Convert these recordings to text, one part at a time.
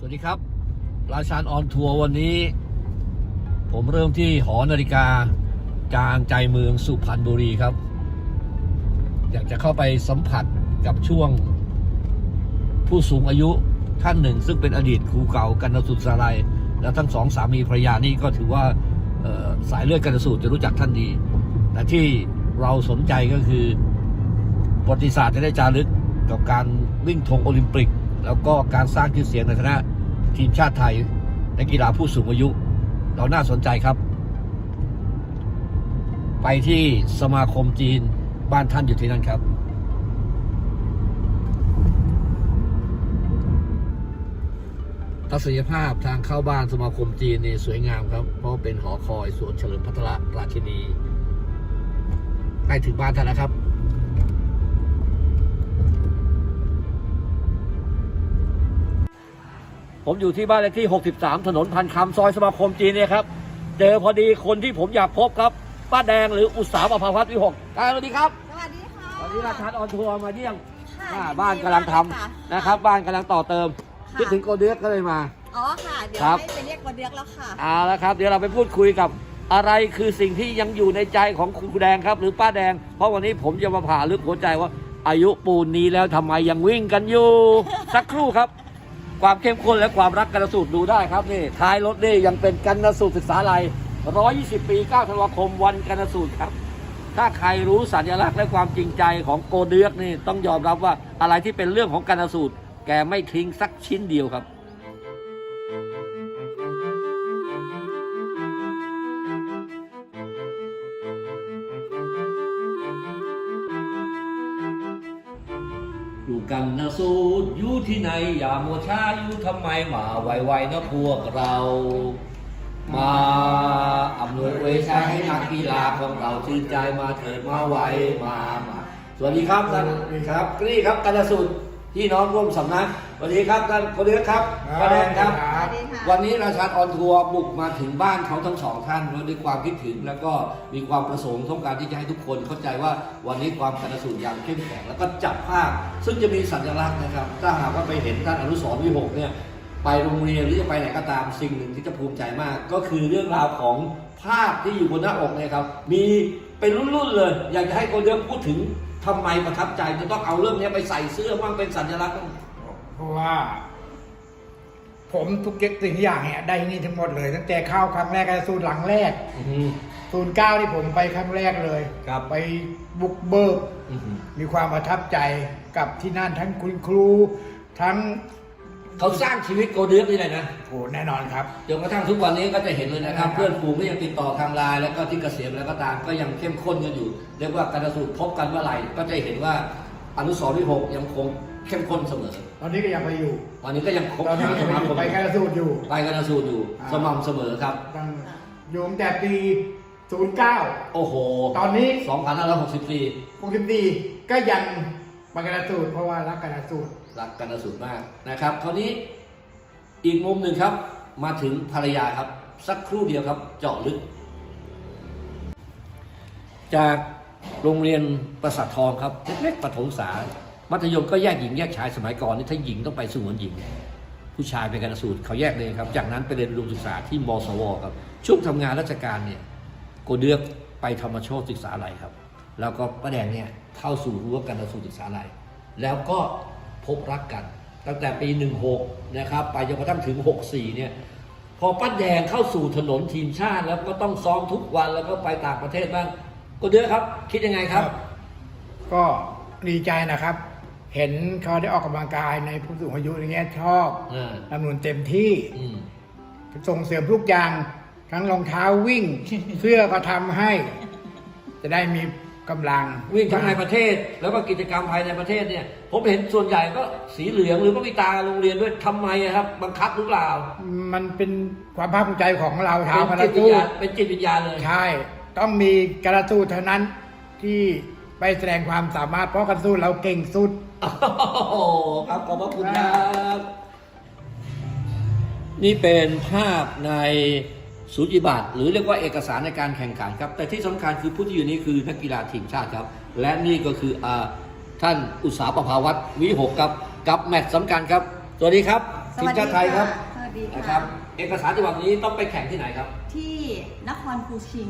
สวัสดีครับ ราชานออนทัวร์วันนี้ ผมเริ่มที่หอนาฬิกากลางใจเมืองสุพรรณบุรีครับ อยากจะเข้าไปสัมผัสกับช่วง ผู้สูงอายุท่านหนึ่ง ซึ่งเป็นอดีตครูเก่ากันนสุดสาลัยและทั้งสองสามีภรรยานี่ก็ถือว่าสายเลือดกันนสูตรจะรู้จักท่านดี แต่ที่เราสนใจก็คือประวัติศาสตร์จะได้จารึกกับการวิ่งธงโอลิมปิก แล้วก็การสร้างชื่อเสียงในฐานะทีมชาติไทยในกีฬาผู้สูงอายุ เราน่าสนใจครับ ไปที่สมาคมจีนบ้านท่านอยู่ที่นั่นครับ ทัศนียภาพทางเข้าบ้านสมาคมจีนนี่สวยงามครับ เพราะเป็นหอคอยสวนเฉลิมพัทรราชินีใกล้ถึงบ้านท่านแล้วครับ ผมอยู่ที่บ้านเลขที่ 63 ถนนพันคำซอยสมาคมจีนเนี่ยครับ เจอพอดีคนที่ผมอยากพบครับ ป้าแดงหรืออุตสาหประภาพัฒน์วิหกอ่าสวัสดีครับสวัสดีค่ะวันนี้ราชาออนทัวร์มาเยี่ยมค่ะอ่าบ้านกำลังทำค่ะนะครับ บ้านกำลังต่อเติมค่ะคิดถึงโกเดือกก็เลยมา อ๋อค่ะ เดี๋ยวครับ ให้ไปเรียกวันเดือกแล้วค่ะ เอาละครับ เดี๋ยวเราไปพูดคุยกับ อะไรคือสิ่งที่ยังอยู่ในใจของคุณแดงครับ หรือป้าแดง เพราะวันนี้ผมจะมาผ่าลึกหัวใจว่า อายุปูนนี้แล้วทำไมยังวิ่งกันอยู่ สักครู่ครับ ความเข้มข้นและความรักกันสูตรดูได้ครับนี่ท้ายรถนี่ยังเป็นกันสูตรศึกษาลัย120 ปี 9 ธันวาคมวันกันสูตรครับ ถ้าใครรู้สัญลักษณ์และความจริงใจของโกเดือกนี่ต้องยอมรับว่าอะไรที่เป็นเรื่องของกันสูตร แกไม่ทิ้งสักชิ้นเดียวครับ กันนะสูตรอยู่ที่ไหนอย่ามัวช้าอยู่ทำไมมาไวๆนะพวกเรา มาอำนวยอวยชัยให้นักกีฬาของเราชื่นใจมาเถิดมาไวมามาสวัสดีครับท่านครับกรีครับกันสูตรพี่น้องร่วมสำนัก สวัสดีครับท่านคนเลือกครับป้าแดงครับ สวัสดีค่ะ วันนี้ราชาออนทัวร์บุกมาถึงบ้านเขาทั้งสองท่านด้วยความคิดถึงแล้วก็มีความประสงค์ต้องการที่จะให้ทุกคนเข้าใจว่าวันนี้ความกันสูตรอย่างเข้มแข็งแล้วก็จับภาพ ซึ่งจะมีสัญลักษณ์นะครับ ถ้าหากว่าไปเห็นท่านอนุสรณ์วิหกเนี่ยไปโรงเรียนหรือจะไปไหนก็ตามสิ่งหนึ่งที่จะภูมิใจมาก ก็คือเรื่องราวของภาพที่อยู่บนหน้าอกเนี่ยครับ มีเป็นรุ่นๆเลย อยากจะให้คนเยอะพูดถึงทำไมประทับใจจะต้องเอาเรื่องนี้ไปใส่เสื้อบ้างเป็นสัญลักษณ์บ้าง เพราะว่า ผมทุกสิ่งทุกอย่างเนี่ยได้ที่นี่ทั้งหมดเลย ตั้งแต่เข้าครั้งแรกกับสูตรหลังแรกอื้อหือศูนย์เก้าที่ผมไปครั้งแรกเลยครับ ไปบุกเบิก อื้อหือมีความประทับใจกับที่นั่นทั้งคุณครู ทั้งเขาสร้างชีวิตโกเดือกนี่เลยนะโอ้แน่นอนครับ จนกระทั่งทุกวันนี้ก็จะเห็นเลยนะครับ ครับ เพื่อนฝูงก็ยังติดต่อทางไลน์แล้วก็ที่เกษียณแล้วก็ตามก็ยังเข้มข้นกันอยู่ เรียกว่าการสูตรพบกันเมื่อไหร่ก็จะเห็นว่า อนุสรณ์วิหกยังคงเข้มข้นเสมอ ตอนนี้ก็ยังไปอยู่ตอนนี้ก็ยังคงตอนนี้ก็สยังไปมาอคยู่มไปกระสูตรอยู่ ไปการสูตรอยู่ อ่า สม่ำเสมอครับ ตั้งอยู่ตั้งแต่ปีศูนย์เก้าโอ้โหตอนนี้ 2564หกสิบปีก็ยังไปกระสูตรเพราะว่ารักกระสูตรรักกันสูตรมากนะครับ คราวนี้อีกมุมหนึ่งครับ มาถึงภรรยาครับ สักครู่เดียวครับ เจาะลึก จาก โรงเรียนประสาททองครับเล็กๆประถมศึกษา มัธยมก็แยกหญิงแยกชายสมัยก่อนนี่ถ้าหญิงต้องไปสู่วนหญิง ผู้ชายเป็นการสูตรเขาแยกเลยครับ จากนั้นไปเรียนรวมศึกษาที่มสวครับช่วงทำงานราชการเนี่ยโกเดือกไปธรรมโชติศึกษาอะไรครับ แล้วก็ป้าแดงเนี่ยเข้าสู่รั้วการสูตรศึกษาอะไรแล้วก็พบรักกัน ตั้งแต่ปี 16 นะครับ ไปจนกระทั่งถึง 64 เนี่ย พอป้าแดงเข้าสู่ถนนทีมชาติแล้วก็ต้องซ้อมทุกวันแล้วก็ไปต่างประเทศบ้าง กเดือกครับ คิดยังไงครับ ก็ดีใจนะครับ เห็นเขาได้ออกกำลังกายในผู้สูงอายุอย่างเงี้ยชอบอ่าดำนุนเต็มที่อืมส่งเสริมทุกอย่าง ทั้งรองเท้าวิ่ง เสื้อก็ทำให้ จะได้มีกำลังวิ่งทั้งในประเทศ แล้วก็กิจกรรมภายในประเทศเนี่ย ผมเห็นส่วนใหญ่ก็สีเหลืองหรือว่ามีตาโรงเรียนด้วยทำไมอะครับ บังคับหรือเปล่ามันเป็นความภาคภูมิใจของเราชาวเป็พานจิราตวิตูญญาณเป็นจิตวิญญาณเลย ใช่ ต้องมีกระตูเท่านั้นที่ไปแสดงความสามารถเพราะกระตูเราเก่งสุด โอ้โหครับขอบพระคุณครับ นี่เป็นภาพในสูจิบัตรหรือเรียกว่าเอกสารในการแข่งขันครับ แต่ที่สำคัญคือผู้ที่อยู่นี้คือนักกีฬาทีมชาติครับ และนี่ก็คืออาท่านอุตสาหประภาวัตรวิหกครับ กับแมตช์สำคัญครับ สวัสดีครับสทีมชาติไทยครับสวัสดีนะคค่ะรับเอกสารฉบับนี้ต้องไปแข่งที่ไหนครับ ที่นครปูชิง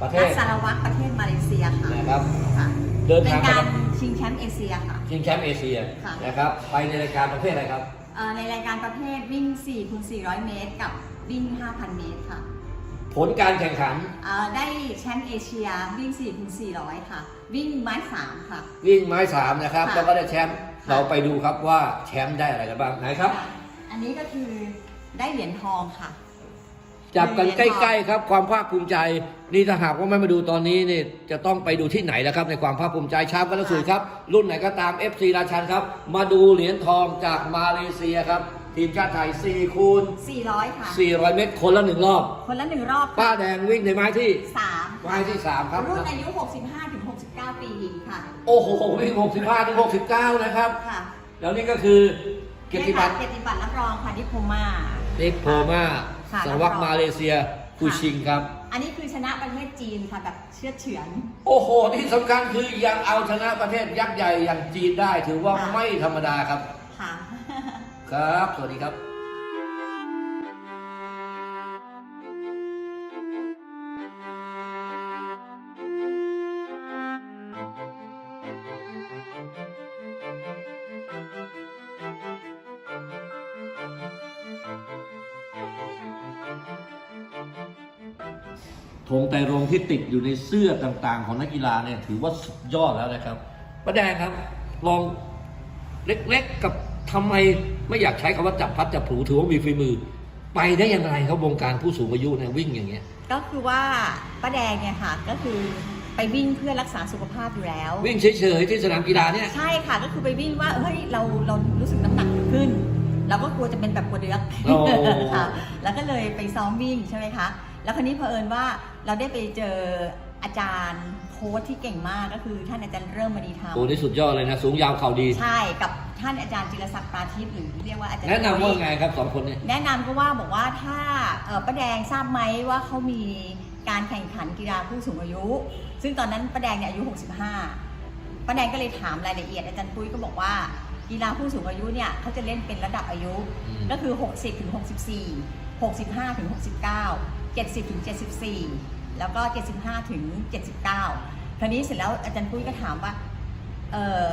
ประเทรัศ สารวัตรประเทศมาเลเซียค่ะนะครับค่ะเดินเป็นทางไป การชิงแชมป์เอเชียค่ะ ชิงแชมป์เอเชียค่ะ นะครับ ไปในรายการประเภทอะไรครับ เอ่อในรายการประเภทวิ่ง4คูณ400 เมตร กับวิ่ง 5,000 เมตรค่ะผลการแข่งขันเอ่อได้แชมป์เอเชียวิ่ง4คูณ400 ค่ะ วิ่งไม้3ค่ะ วิ่งไม้สามนะครับค่ะแล้วก็ได้แชมป์ค่ะ เราไปดูครับว่าแชมป์ได้อะไรกันบ้างไหนครับะอันนี้ก็คือได้เหรียญทองค่ะ จับกันใกล้ ๆ ครับ ความภาคภูมิใจ นี่ถ้าหากว่าไม่มาดูตอนนี้นี่จะต้องไปดูที่ไหนแล้วครับ ในความภาคภูมิใจชาวกันสูครับ รุ่นไหนก็ตาม FC ราชันครับ มาดูเหรียญทองจากมาเลเซียครับ ทีมชาติไทย4คูณ400 ค่ะ 400 เมตรคนละหนึ่งรอบ คนละหนึ่งรอบป้าแดงวิ่งในไม้ที่3ไม้ที่ 3 ครับ รุ่นอายุ 65ถึง69 ปีหญิงค่ะ โอ้โหวิ่ง65ถึง69 นะครับค่ะแล้วนี่ก็คือเกียรติบัตรเกียรติบัตรรับรองค่ะดิโพมานิโพมา ค่ะสารวัตรมาเลเซียคูชิงครับ อันนี้คือชนะประเทศจีนค่ะแบบเชื่อดเฉือน โอ้โห ที่สำคัญคือยังเอาชนะประเทศยักษ์ใหญ่อย่างจีนได้ ถือว่าค่ะไม่ธรรมดาครับ ค่ะ ครับ สวัสดีครับ ธงไตรรงค์ที่ติดอยู่ในเสื้อต่างๆ ของนักกีฬาเนี่ยถือว่าสุดยอดแล้วนะครับป้าแดงครับ ลองเล็กๆกับทำไมไม่อยากใช้คำว่าจับพัดจับผูถือว่ามีฝีมือ ไปได้ยังไงครับวงการผู้สูงอายุเนี่ยวิ่งอย่างเงี้ย ก็คือว่าป้าแดงเนี่ยค่ะก็คือไปวิ่งเพื่อรักษาสุขภาพอยู่แล้ว วิ่งเฉยๆที่สนามกีฬาเนี่ยใช่ค่ะก็คือไปวิ่งว่าเฮ้ยเราเรารู้สึกน้ำหนักขึ้นเราก็กลัวจะเป็นแบบกลัวเดือกโอ้ค่ะแล้วก็เลยไปซ้อมวิ่งใช่ไหมคะ แล้วคราวนี้เผอิญว่า เราได้ไปเจออาจารย์โค้ชที่เก่งมากก็คือท่านอาจารย์เริ่มมณีธรรมโอ้นี่สุดยอดเลยนะ สูงยาวเข่าดี ใช่กับท่านอาจารย์จิรศักดิ์ปราทิพย์หรือเรียกว่าอาจารย์แนะนำว่าไงครับสองคนเนี่ยแนะนำก็ว่าบอกว่าถ้าเอ่อป้าแดงทราบไหมว่าเขามีการแข่งขันกีฬาผู้สูงอายุ ซึ่งตอนนั้นป้าแดงเนี่ยอายุ 65ป้าแดงก็เลยถามรายละเอียดอาจารย์ปุ้ยก็บอกว่ากีฬาผู้สูงอายุเนี่ยเขาจะเล่นเป็นระดับอายุอืมก็คือ 60ถึง64 65ถึง69 70ถึง74 แล้วก็ 75 ถึง 79 คราวนี้เสร็จแล้วอาจารย์ปุ้ยก็ถามว่าเออ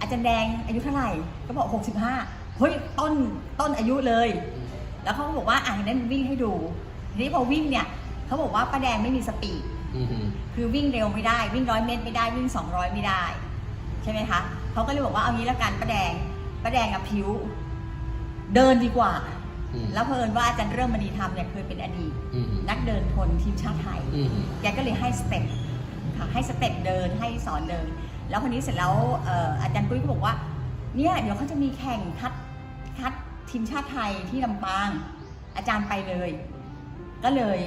อาจารย์แดงอายุเท่าไหร่ ก็บอก 65 เฮ้ยต้นต้นอายุเลย แล้วเขาก็บอกว่าอะงั้นวิ่งให้ดู ทีนี้พอวิ่งเนี่ยเขาบอกว่าป้าแดงไม่มีสปีดอือหือคือวิ่งเร็วไม่ได้วิ่งร้อยเมตรไม่ได้วิ่ง 200 ไม่ได้ ใช่ไหมคะเขาก็เลยบอกว่าเอางี้ละกันป้าแดงป้าแดงกับผิว เดินดีกว่าอืม แล้วเพอิญว่าอาจารย์เริ่มมณีธรรมเนี่ยเคยเป็นอดีตอือหือนักเดินทนทีมชาติไทยอือหือแกก็เลยให้สเต็ปค่ะให้สเต็ปเดินให้สอนเดิน แล้วคนนี้เสร็จแล้วเอ่ออาจารย์ปุ้ยก็บอกว่าเนี่ยเดี๋ยวเขาจะมีแข่งคัดคัดทีมชาติไทยที่ลำปาง อาจารย์ไปเลย ก็เลย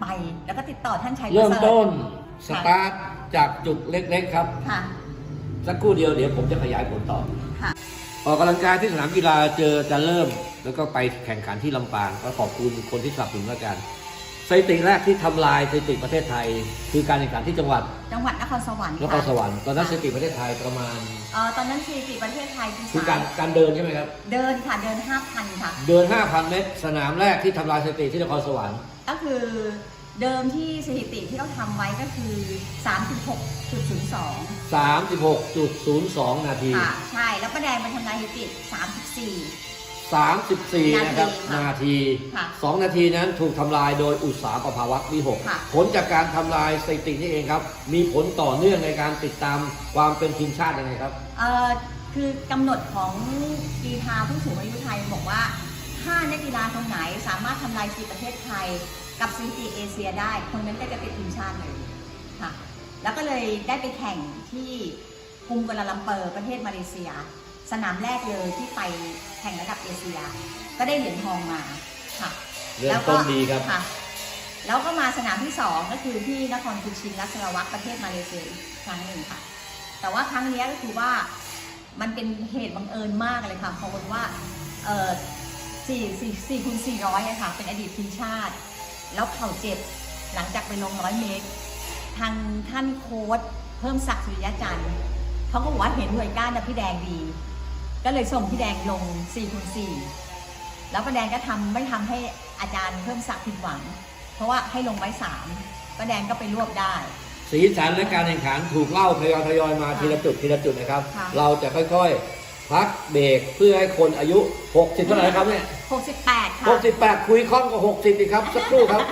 ไปแล้วก็ติดต่อท่านชัยเริ่มประสต้นสค่ะตาร์ทจากจุดเล็กๆครับค่ะสักครู่เดียวเดี๋ยวผมจะขยายผลต่อค่ะออกกำลังกายที่สนามกีฬาเจอจะเริ่ม แล้วก็ไปแข่งขันที่ลำปางก็ขอบคุณคนที่สนับสนุนแล้วกันสถิติแรกที่ทำลายสถิติประเทศไทย คือการแข่งขันที่จังหวัดจังหวัดนครสวรรค์นครสวรรค์ตอนนั้นสถิติประเทศไทยประมาณ เอ่อตอนนั้นสถิติประเทศไทยคือคือสาการมการเดินใช่ไหมครับ เดินค่ะเดิน 5,000 ค่ะ เดิน 5,000 เมตร สนามแรกที่ทำลายสถิติที่นครสวรรค์ก็คือเดิมที่สถิติที่เราทำไว้ก็คือ 36.02 36.02 นาที ค่ะ ใช่ แล้วป้าแดงไปทำลายสถิติ 34 34 นะครับ นานาทีที ค่ะ2 นาทีนั้นถูกทำลายโดยอุตสาหประภาวัตวิหกค่ะผลจากการทำลายสถิตินี่เองครับ มีผลต่อเนื่องในการติดตามความเป็นทีมชาติยังไงครับ เอ่อคือกำหนดของกีฬาผู้สูงอายุไทยบอกว่า ถ้านักกีฬาคนไหนสามารถทำลายสถิติประเทศไทย กับสถิติเอเชียได้ คนนั้นก็จะติดทีมชาติเลยค่ะ แล้วก็เลยได้ไปแข่งที่กรุงกัวลาลัมเปอร์ประเทศมาเลเซีย สนามแรกเลยที่ไปแข่งระดับเอเชีย ก็ได้เหรียญทองมาค่ะเริ่มต้นดีครับค่ะแล้วก็มาสนามที่สองก็คือที่นครคูชินรัสลาวัตประเทศมาเลเซียอีกครั้งหนึ่งค่ะ แต่ว่าครั้งเนี้ยก็คือว่ามันเป็นเหตุบังเอิญมากเลยค่ะเพราะว่าเออสี่สี่สี่คูณสี่ร้อยอะค่ะ เป็นอดีตทีมชาติ แล้วเข่าเจ็บหลังจากไปลงร้อยเมตร ทางท่านโค้ดเพิ่มศักดิ์สุริยะจันทร์เขาก็บอกว่าเห็นหน่วยก้านนะพี่แดงดี ก็เลยส่งพี่แดงลง4คูณ4แล้วป้าแดงก็ทำไม่ทำให้อาจารย์เพิ่มศักดิ์ผิดหวัง เพราะว่าให้ลงไว้สามป้าแดงก็ไปรวบได้ สีสันและการแข่งขันถูกเล่าทยอยทยอยมาค่ะทีละจุดทีละจุดนะครับค่ะเราจะค่อยๆ พักเบรกเพื่อให้คนอายุ 60 เท่าไหร่นะครับเนี่ย 68 ค่ะ 68 คุยข้องกับ60อีกครับ สักครู่ครับ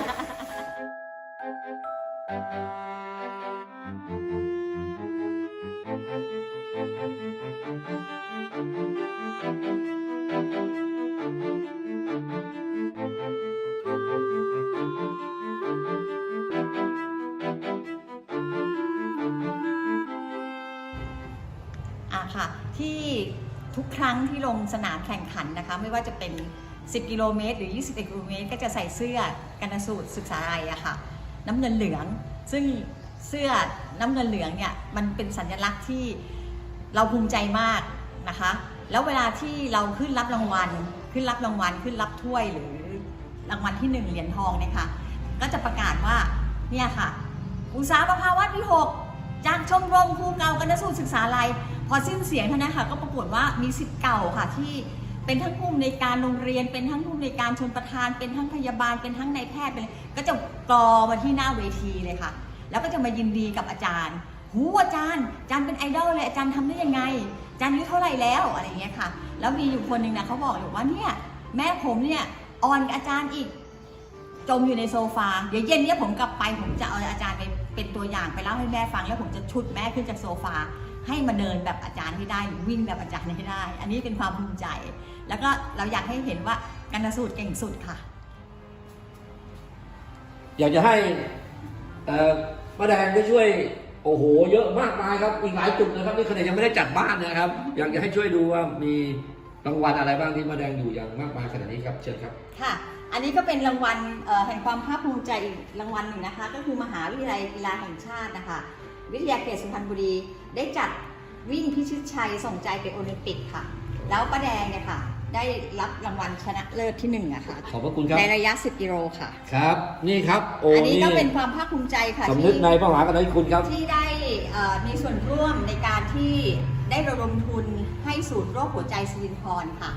ที่ทุกครั้งที่ลงสนามแข่งขันนะคะ ไม่ว่าจะเป็น 10 กิโลเมตร หรือ 21 กิโลเมตร ก็จะใส่เสื้อกันสูตรศึกษาอะไรอะค่ะ น้ำเงินเหลือง ซึ่งเสื้อน้ำเงินเหลืองเนี่ยมันเป็นสัญลักษณ์ที่เราภูมิใจมากนะคะ แล้วเวลาที่เราขึ้นรับรางวัล ขึ้นรับรางวัล ขึ้นรับถ้วยหรือรางวัลที่หนึ่งเหรียญทองเนี่ยค่ะก็จะประกาศว่าเนี่ยค่ะ อุตสาหประภาวัตที่6จากชมรมครูเก่ากันสูตรศึกษาลัย พอสิ้นเสียงเท่านั้นค่ะก็ปรากฏว่ามีสิทธิ์เก่าค่ะที่เป็นทั้งผู้อำนการโรงเรียนเป็นทั้งผู้อำนการชนประธาน เป็นทั้งพยาบาลเป็นทั้งนายแพทย์เป็นก็จะกรอมาที่หน้าเวทีเลยค่ะ แล้วก็จะมายินดีกับอาจารย์หูอาจารย์อาจารย์เป็นไอดอลเลยอาจารย์ทำได้ยังไงอาจารย์อายุเท่าไหร่แล้วอะไรเงี้ยค่ะ แล้วมีอยู่คนหนึ่งนะเขาบอกอยู่ว่าเนี่ยแม่ผมเนี่ยอ่อนอาจารย์อีก จมอยู่ในโซฟาเดี๋ยวเย็นเนี้ยผมกลับไปผมจะเอาอาจารย์ไปเป็นตัวอย่างไปเล่าให้แม่ฟัง แล้วผมจะชุดแม่ขึ้นจากโซฟา ให้มาเดินแบบอาจารย์ให้ได้หรือวิ่งแบบอาจารย์ให้ได้ อันนี้เป็นความภูมิใจ แล้วก็เราอยากให้เห็นว่ากันสูตรเก่งสุดค่ะ อยากจะให้เอ่อป้าแดงได้ช่วย โอ้โห เยอะมากมายครับอีกหลายจุดนะครับนี่ขนาดยังไม่ได้จัดบ้านนะครับ อยากจะให้ช่วยดูว่ามีรางวัลอะไรบ้างที่ป้าแดงอยู่อย่างมากมายขนาดนี้ครับเชิญครับค่ะ อันนี้ก็เป็นรางวัลเอ่อแห่งความภาคภูมิใจอีกรางวัลหนึ่งนะคะ ก็คือมหาวิทยาลัยกีฬาแห่งชาตินะคะ วิทยาเขตสุพรรณบุรี ได้จัดวิ่งพิชิตชัยส่งใจไปโอลิมปิกค่ะ แล้วป้าแดงเนี่ยค่ะ ได้รับรางวัลชนะเลิศที่หนึ่งอะค่ะขอบพระคุณครับ ในระยะ 10 กิโลค่ะ ครับ นี่ครับ โอ้อันนี้นี่ก็เป็นความภาคภูมิใจค่ะสำนึกที่ในพระมหากรุณาธิคุณครับ ที่ได้เอ่อมีส่วนร่วมในการที่ได้ระดมทุนให้ศูนย์โรคหัวใจสิรินทรค่ะ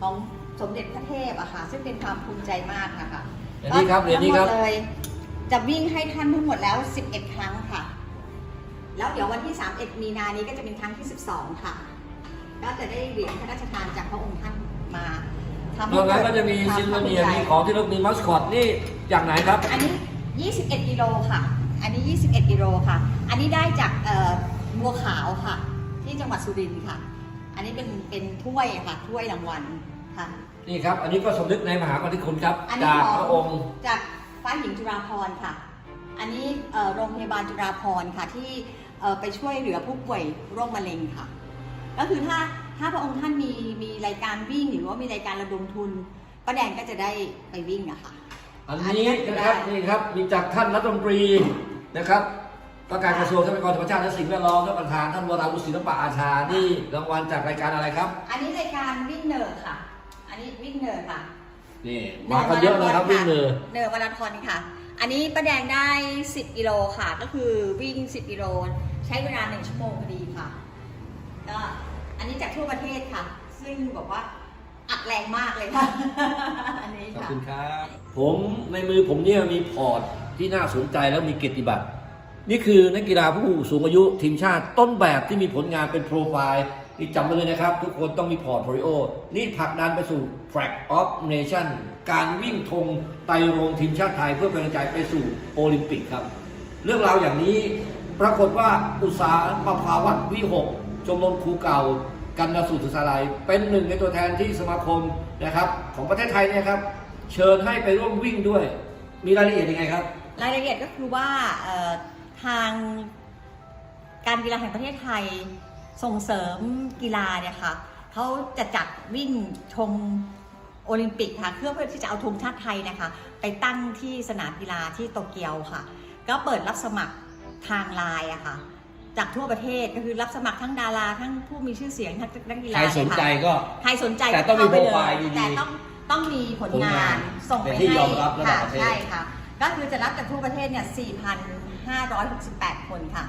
ของสมเด็จพระเทพอะค่ะ ซึ่งเป็นความภูมิใจมากนะคะเรียนนี่ครับเรียนนี่ครับ ทั้งหมดเลยจะวิ่งให้ท่านทั้งหมดแล้ว 11 ครั้งค่ะ แล้วเดี๋ยววันที่ 31 มีนานี้ก็จะเป็นครั้งที่ 12 ค่ะ ก็จะได้เหรียญพระราชทานจากพระองค์ท่านมาทำนอกนั้นก็จะมีควาซิลภาคภูเนีมิยใจมีของที่ระลึกมีมัสคอตนี่จากไหนครับ อันนี้ 21 กิโลค่ะ อันนี้ 21 กิโลค่ะ อันนี้ได้จากเอ่อบัวขาวค่ะ ที่จังหวัดสุรินทร์ค่ะ อันนี้เป็นเป็นถ้วยค่ะ ถ้วยรางวัลค่ะ นี่ครับ อันนี้ก็สำนึกในมหากรุณาธิคุณครับ อันนี้จากของพระองค์ จากฟ้าหญิงจุฬาภรณ์ค่ะ อันนี้เอ่อโรงพยาบาลจุฬาภรณ์ค่ะที่เอ่อ ไปช่วยเหลือผู้ป่วยโรคมะเร็งค่ะ ก็คือถ้าถ้าพระองค์ท่านมีมีรายการวิ่งหรือว่ามีรายการระดมทุนป้าแดงก็จะได้ไปวิ่งอะค่ะอันนี้นะครับนี่ครับมีจากท่านรัฐมนตรีนะครับประการกระทรวงทรัพยากรธรรมชาติและสิ่งแวดล้อมท่านประธานท่านวราวุฒิศิลปะอาชานี่รางวัลจากรายการอะไรครับ อันนี้รายการวิ่งเนิร์ดค่ะ อันนี้วิ่งเนิร์ดค่ะนี่มากันเยอะนะครับวิ่งเนือเนิร์ดมาราธอนค่ะ อันนี้ป้าแดงได้ 10กิโลค่ะ ก็คือวิ่ง 10กิโลใช้เวลา1ชั่วโมงพอดีค่ะก็อันนี้จากทั่วประเทศค่ะ ซึ่งบอกว่าอัดแรงมากเลยค่ะ อันนี้ขอบค่ะ คุณครับ ผมในมือผมเนี่ยมีพอร์ตที่น่าสนใจแล้วมีเกียรติบัตร นี่คือนักกีฬาผู้สูงอายุทีมชาติต้นแบบที่มีผลงานเป็นโปรไฟล์นี่จำไว้เลยนะครับ ทุกคนต้องมีพอร์ตโฟลิโอ นี่ผลักดันไปสู่ Track of Nation การวิ่งธง ไตรรงทีมชาติไทยเพื่อเป็นกำลังใจไปสู่โอลิมปิกครับ เรื่องราวอย่างนี้ปรากฏว่าอุตสาหประภาวัตวิหกชมรมครูเก่า กันนสูตรศึกษาลัยเป็นหนึ่งในตัวแทนที่สมาคมนะครับ ของประเทศไทยเนี่ยครับ เชิญให้ไปร่วมวิ่งด้วย มีรายละเอียดยังไงครับ รายละเอียดก็คือว่าทางการกีฬาแห่งประเทศไทยส่งเสริมกีฬาเนี่ยค่ะเขาจะจัดวิ่งชม โอลิมปิกค่ะเพื่อเพื่อที่จะเอาธงชาติไทยนะคะ ไปตั้งที่สนามกีฬาที่โตเกียวค่ะ ก็เปิดรับสมัครทางไลน์อะค่ะ จากทั่วประเทศก็คือรับสมัครทั้งดาราทั้งผู้มีชื่อเสียงทั้งนักกีฬาใครสนใจเนี่ยค่ะก็ใครสนใจแต่ต้องมีเข้าปโปรไฟล์เยดีๆแต่ต้องต้องมีผลผลงางานนส่งไปเป็นที่ให้ยอมรับระดับค่ะประเทศใช่ค่ะ ก็คือจะรับจากทั่วประเทศเนี่ย 4,568 คนค่ะ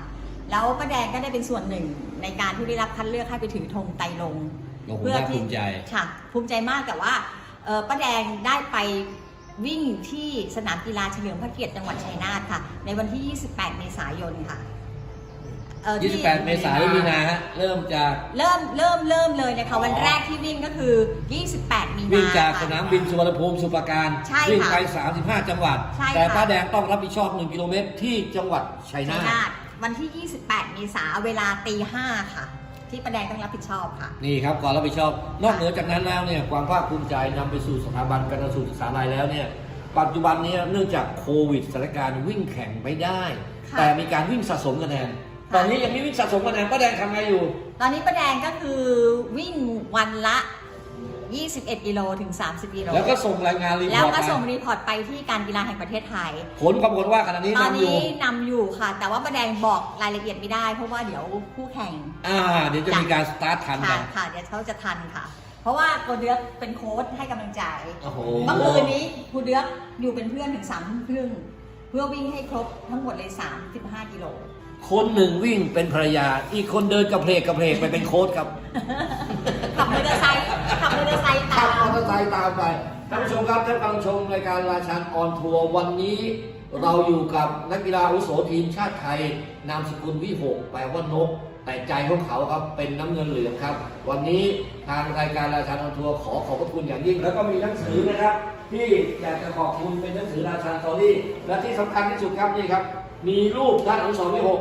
แล้วป้าแดงก็ได้เป็นส่วนหนึ่งในการที่ได้รับคัดเลือกให้ไปถือธงไตรรงค์โอ้โหน่าภูมิใจค่ะภูมิใจมากแต่ว่าเอ่อ ป้าแดงได้ไปวิ่งที่สนามกีฬาเฉลิมพระเกียรติจังหวัดชัยนาทค่ะ ในวันที่ 28 เมษายนค่ะเอ่อที่28 เมษายนมีนาฮะ เริ่มจาก เริ่มเริ่มเริ่มเลยนะคะวันแรกที่วิ่งก็คือ 28 มีนาวิ่งจากค่ะสนามบินสุวรรณภูมิสุปราการใช่ค่ะวิ่งไป 35 จังหวัด ใช่ค่ะแต่ป้าแดงต้องรับผิดชอบ 1 กิโลเมตรที่จังหวัดชัยชันายทนาทวันที่ 28 เมษาเวลาตีห้าค่ะ ที่ป้าแดงต้องรับผิดชอบค่ะ นี่ครับก่อนรับผิดชอบ นอกเหนือจากนั้นแล้วเนี่ยความภาคภูมิใจนำไปสู่สถาบันการศึกษาลัยแล้วเนี่ยปัจจุบันเนี้เนื่องจากโควิดสถานการณ์วิ่งแข่งไม่ได้ ค่ะแต่มีการวิ่งสะสมคะแนนค่ะตอนนี้ยังมีวิ่งสะสมคะแนนป้าแดงทำไงอยู่ ตอนนี้ป้าแดงก็คือวิ่งวันละ 21 กิโลถึง 30 กิโล แล้วก็ส่งรายงานรีพแล้วอร์ตก็ไปส่งรีพอร์ตไปที่การกีฬาแห่งประเทศไทย ผลปรากฏว่าขณะนี้ตอนนำอยู่นี้นำอยู่ค่ะ แต่ว่าป้าแดงบอกรายละเอียดไม่ได้ เพราะว่าเดี๋ยวคู่แข่ง อ่า เดี๋ยวจะมีการสตาร์ททันกัค่ะนค่ะเดี๋ยวเขาจะทันค่ะ เพราะว่าโครูเดือกเป็นโค้ชให้กำลังใจโอ้โหเมื่อคืนนี้ครูเดือกอยู่เป็นเพื่อนถึง3ามทุ่มครึ่งเพื่อวิ่งให้ครบทั้งหมดเลย 35 กิโลคนหนึ่งวิ่งเป็นภรรยา อีกคนเดินกระเพลกกระเพลกไปเป็นโค้ชครับขับมอเตอร์ไซค์าบมอมเตอร์ไซค์ตามไปท่านผู้ชมครับท่านกำลังชมรายการราชันออนทัวร์วันนี้เราอยู่กับนักกีฬาอาวุโสทีมชาติไทย นามสกุลวิหกแปลว่านก แต่ใจของเขาครับเป็นน้ำเงินเหลืองครับ วันนี้ทางรายการราชันออนทัวร์ขอขอบพระคุณอย่างยิ่ง แล้วก็มีหนังสือนะครับที่อยากจะขอบคุณเป็นหนังสือราชันสตอรี่และที่สำคัญที่สุดครับนี่ครับมีรูปท่านอนุสรณ์วิหก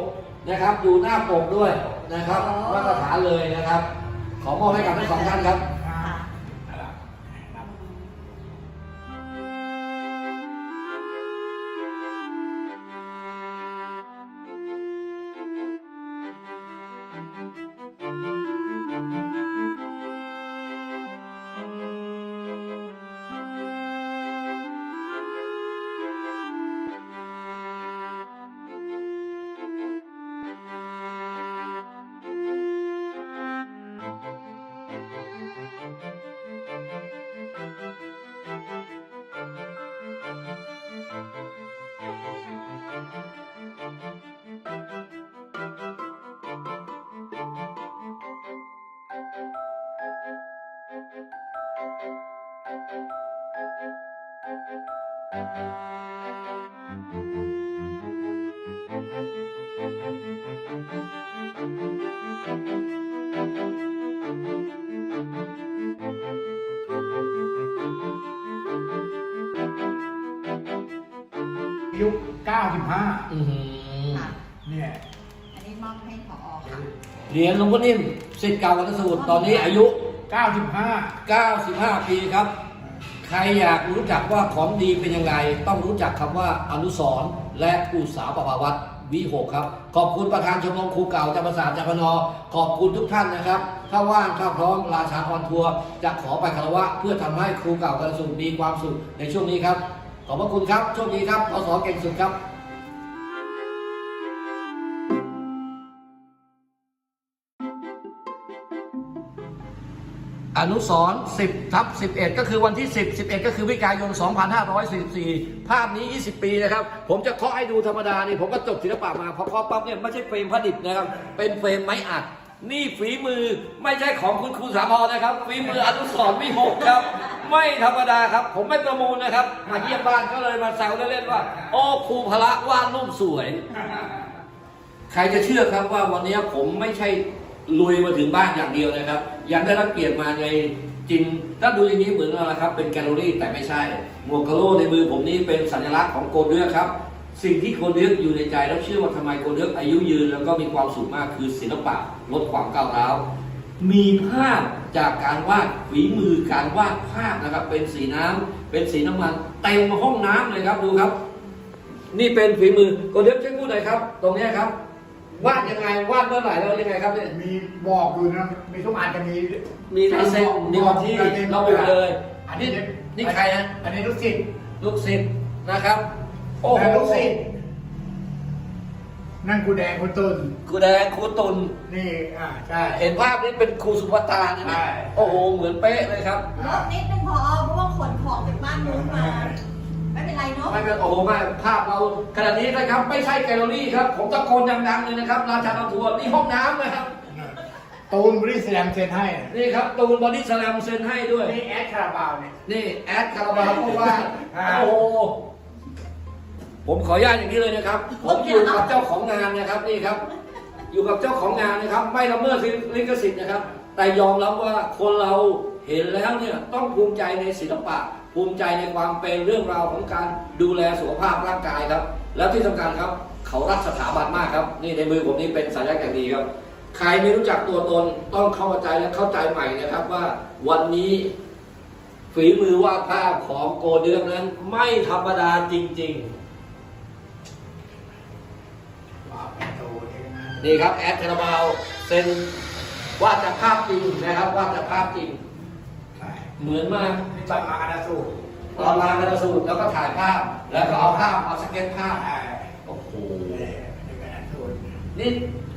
นะครับอยู่หน้าปกด้วยนะครับมาตรฐานเลยนะครับ ขอมอบให้กับทั้งสองท่านครับ ยุค 95 อื้อหือค่ะเนี่ยอันนี้มอบให้ผอค่ะเหรียญหลวงพ่อนิ่มสิทธิ์เก่าวัดสูตรตอนนี้อายุ 95 95 ปีครับ ใครอยากรู้จักว่าของดีเป็นยังไง ต้องรู้จักคำว่าอนุสรณ์และอุสาประภาวัตวิหกครับ ขอบคุณประธานชมรมครูเก่าจำปาสาจำปานอขอบคุณทุกท่านนะครับ ถ้าว่างถ้าพร้อมราชาออนทัวร์จะขอไปคารวะเพื่อทำให้ครูเก่ากระสุนมีความสุขในช่วงนี้ครับ ขอบพระคุณครับโชคดีครับอสอเก่งสุดครับอนุสรณ์10ทับ11 ก็คือวันที่ 10 11 ก็คือวิกายน 2544 ภาพนี้ 20 ปีนะครับ ผมจะเคาะให้ดูธรรมดานี่ผมก็จบศิลปะมาพอเคาะปั๊บเนี่ยไม่ใช่เฟรมผลิตนะครับ เป็นเฟรมไม้อัด นี่ฝีมือไม่ใช่ของคุณครูสาพรนะครับ ฝีมืออนุสรณ์วิหกครับ ไม่ธรรมดาครับ ผมไม่ประมูลนะครับ มาเยี่ยมบ้านก็เลยมาแซวเล่นๆว่า โอ้ครูพละวาดรูปสวย ใครจะเชื่อครับว่าวันนี้ผมไม่ใช่ลุยมาถึงบ้านอย่างเดียวนะครับ ยังได้รับเกียรติมาในจริง ถ้าดูอย่างนี้เหมือนอะไรครับ เป็นแกลเลอรี่แต่ไม่ใช่ หมวกกะโลในมือผมนี้เป็นสัญลักษณ์ของโกลเดือกครับ สิ่งที่โกลเดือกอยู่ในใจแล้วเชื่อว่าทำไมโกลเดือกอายุยืนแล้วก็มีความสุขมากคือศิลปะลดความก้าวร้าว มีภาพจากการวาดฝีมือการวาดภาพนะครับ เป็นสีน้ำเป็นสีน้ำมันเต็มห้องน้ำเลยครับดูครับ นี่เป็นฝีมือโกลเดือกช่วยพูดหน่อยครับ ตรงเนี้ยครับ วาดยังไงวาดเมื่อไหร่แล้วยังไงครับเนี่ยมีบอกอยู่นะมีทุกอันจะมีมีลายเซ็นมีวันที่ระบุเลย อันนี่นี้นี่ใครนะอันนี้ลูกศิษย์ลูกศิษย์นะครับ โอ้โหและลูกศิษย์ นั่นกูแดงคุณตุนครูแดงครูตุลนี่อ่าใช่ เห็นภาพนี้เป็นครูสุภตาใช่ไหมใช่ โอ้โหเหมือนเป๊ะเลยครับ ลบนิดนึงพอเพราะว่าขนของจากบ้านนู้นมา ไม่เป็นไรเนาะไม่เป็นโอ้โหไม่ภาพเราขณะนี้นะครับ ไม่ใช่แกลเลอรี่ครับ ผมตะโกนดังๆเลยนะครับ ราชาทัวร์นี่ห้องน้ำนะครับ ตูนบริสแลมเซ็นให้นี่ครับตูนบอดี้สแลมเซ็นให้ด้วย นี่แอดคาราบาวเนี่ย นี่แอดคาราบาวเพราะว่า อ่า โอ้โห ผมขออนุญาตอย่างนี้เลยนะครับ ผมอยู่กับเจ้าของงานนะครับนี่ครับ อยู่กับเจ้าของงานนะครับ ไม่ละเมิดลิขสิทธิ์นะครับ แต่ยอมรับว่าคนเราเห็นแล้วเนี่ยต้องภูมิใจในศิลปะ ภูมิใจในความเป็นเรื่องราวของการดูแลสุขภาพร่างกายครับ แล้วที่สำคัญครับ เขารักสถาบันมากครับ นี่ในมือผมนี่เป็นสัญลักษณ์อย่างดีครับ ใครไม่รู้จักตัวตนต้องเข้าใจและเข้าใจใหม่นะครับว่าวันนี้ฝีมือวาดภาพของโกเดืองนั้นไม่ธรรมดาจริงว้ นี่ครับแอดคาราบาวเซ็นวาดจากภาพจริงนะครับวาดจากภาพจริง เหมือนมากตอนมากันสูตรตอนมากระสูตรแล้วก็ถ่ายภาพ แล้วก็เอาภาพเอาสเก็ตภาพโอ้โหนี่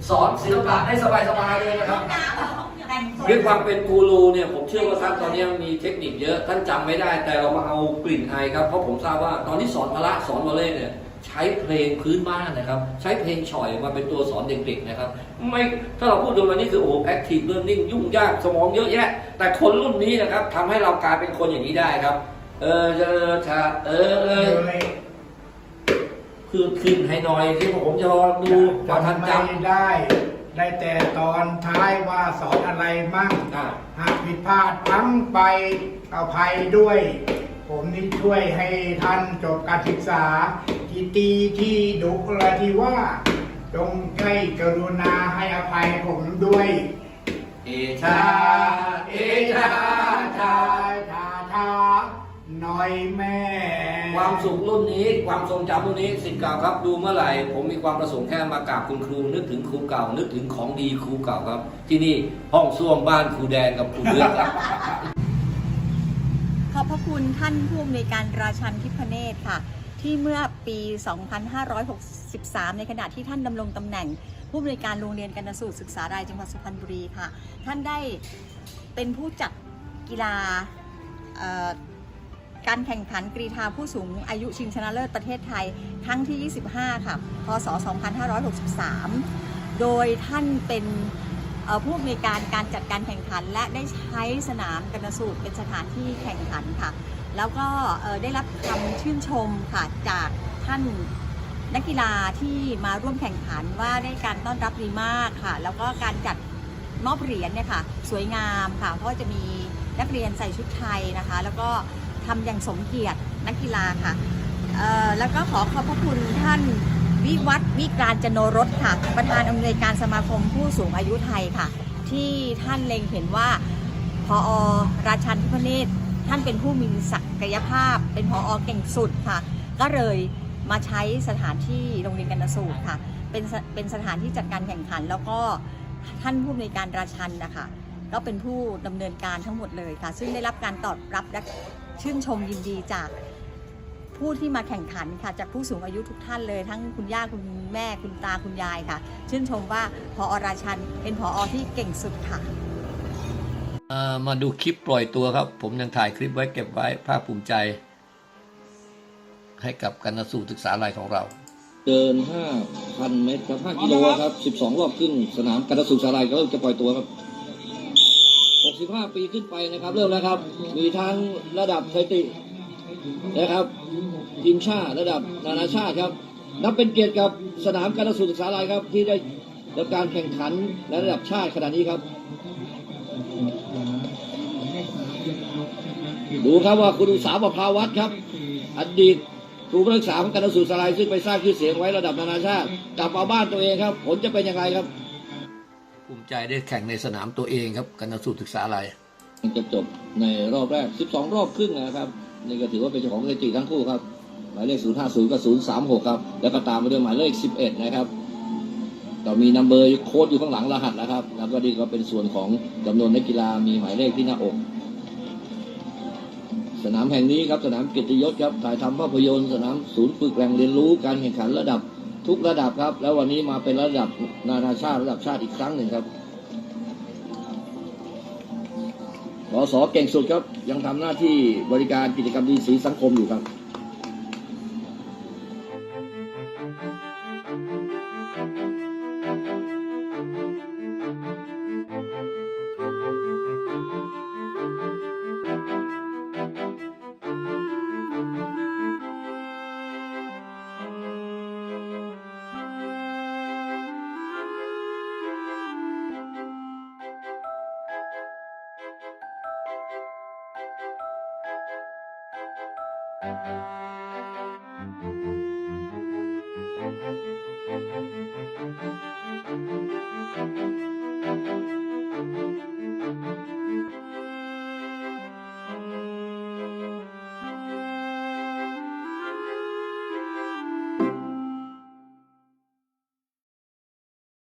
สอนศิลปะให้สบายๆเลยนะครับน้ำแต่งตัวด้วยความเป็นกูรูเนี่ยผมเชื่อว่าท่านตอนนี้มีเทคนิคเยอะท่านจำไม่ได้ แต่เรามาเอากลิ่นไอครับเพราะผมทราบว่าตอนที่สอนพละสอนวอลเลย์เนี่ย ช้เพลงพื้นบ้านนะครับ ใช้เพลงฉ่อยมาเป็นตัวสอนเด็กๆนะครับ ไม่ถ้าเราพูดดูวันนี้คือโอ้แอคทีฟเรื่องนิ่งยุ่งยากสมองเยอะแยะ แต่คนรุ่นนี้นะครับทำให้เรากลายเป็นคนอย่างนี้ได้ครับ เออเออชาเออเออเลยคือขึ้นให้หน่อยที่ผมจะรอดูกว่าท่านจไม่ได้ได้แต่ตอนท้ายว่าสอนอะไรมั่งำอ่าหากผิดพลาดพลั้งไปอภัยด้วย ผมนี่ช่วยให้ท่านจบการศึกษา ที่ตีที่ดุและที่ว่าจงให้กรุณาให้อภัยผมด้วย เอชาชา เอชาชาชาชาหน่อยแม่ ความสุขรุ่นนี้ความทรงจำรุ่นนี้สิทธิ์เก่าครับดูเมื่อไหร่ ผมมีความประสงค์แค่มากราบคุณครู นึกถึงครูเก่า นึกถึงของดีครูเก่าครับ ที่นี่ห้องส้วมบ้านครูแดงกับครูเลือกครับ พระคุณท่านผู้อำนวยการราชันทิพเนตรค่ะ ที่เมื่อปี 2563 ในขณะที่ท่านดำรงตำแหน่ง ผู้อำนวยการโรงเรียนกนสูตรศึกษารายจังหวัดสุพรรณบุรีค่ะ ท่านได้เป็นผู้จัดกีฬาการแข่งขันกรีฑาผู้สูงอายุชิงชนะเลิศประเทศไทยครั้งที่ 25 ค่ะ พศ 2563 โดยท่านเป็น ผู้อำนวยการการจัดการแข่งขัน และได้ใช้สนามกนสูตรเป็นสถานที่แข่งขันค่ะ แล้วก็ได้รับคำชื่นชมค่ะจากท่านนักกีฬาที่มาร่วมแข่งขันว่าได้การต้อนรับดีมากค่ะ แล้วก็การจัดมอบเหรียญเนี่ยค่ะ สวยงามค่ะ เพราะจะมีนักเรียนใส่ชุดไทยนะคะ แล้วก็ทำอย่างสมเกียรตินักกีฬาค่ะแล้วก็ขอขอบพระคุณท่าน วิวัฒน์วิการจโนรสค่ะ ประธานอำนวยการสมาคมผู้สูงอายุไทยค่ะ ที่ท่านเล็งเห็นว่าพอราชันทิพเนตรท่านเป็นผู้มีศักยภาพ เป็นพอเก่งสุดค่ะ ก็เลยมาใช้สถานที่โรงเรียนกันสูตรค่ะเป็นเป็นสถานที่จัดการแข่งขัน แล้วก็ท่านผู้อำนวยการราชันนะคะก็เป็นผู้ดำเนินการทั้งหมดเลยค่ะ ซึ่งได้รับการตอบรับและชื่นชมยินดีจาก ผู้ที่มาแข่งขันค่ะจากผู้สูงอายุทุกท่านเลย ทั้งคุณย่าคุณแม่คุณตาคุณยายค่ะ ชื่นชมว่าพอราชันเป็นพอที่เก่งสุดค่ะอ่ามาดูคลิปปล่อยตัวครับ ผมยังถ่ายคลิปไว้เก็บไว้ภาคภูมิใจ ให้กับกันสูตรศึกษาลัยของเราเดิน 5,000 เมตรครับ 5 กิโลครับ 12 รอบครึ่งสนามกระสุนสาลายก็จะปล่อยตัวครับ65 ปีขึ้นไปนะครับ เริ่มแล้วครับ มีทั้งระดับสถิติ นะครับทีมชาติระดับนานาชาติครับ นับเป็นเกียรติกับสนามการสุนศึกษาลายครับ ที่ได้รับการแข่งขันในระดับชาติขนาดนี้ครับ ดูครับว่าคุณอุตสาหประภาวัฒน์ครับ อดีตครูผู้รักษาของการสูตรสลายซึ่งไปสร้างชื่อเสียงไว้ระดับนานาชาติกลับมาบ้านตัวเองครับ ผลจะเป็นอย่างไรครับภูมิใจได้แข่งในสนามตัวเองครับกันสูตรศึกษาลัยจะจบในรอบแรก 12 รอบครึ่งนะครับ นี่ก็ถือว่าเป็นเจ้าของสถิติทั้งคู่ครับ หมายเลข 050 กับ 036 ครับ แล้วก็ตามมาด้วยหมายเลข 11 นะครับก็มีนัมเบอร์โค้ดอยู่ข้างหลังรหัสนะครับ แล้วก็นี่ก็เป็นส่วนของจำนวนนักกีฬามีหมายเลขที่หน้าอก สนามแห่งนี้ครับสนามกียรติยศครับถ่ายทำภาพยนตร์สนามศูนย์ฝึกแหล่งเรียนรู้การแข่งขันระดับทุกระดับครับ แล้ววันนี้มาเป็นระดับนานาชาติระดับชาติอีกครั้งหนึ่งครับ สสเก่งสุดครับ ยังทำหน้าที่บริการกิจกรรมดีสีสังคมอยู่ครับ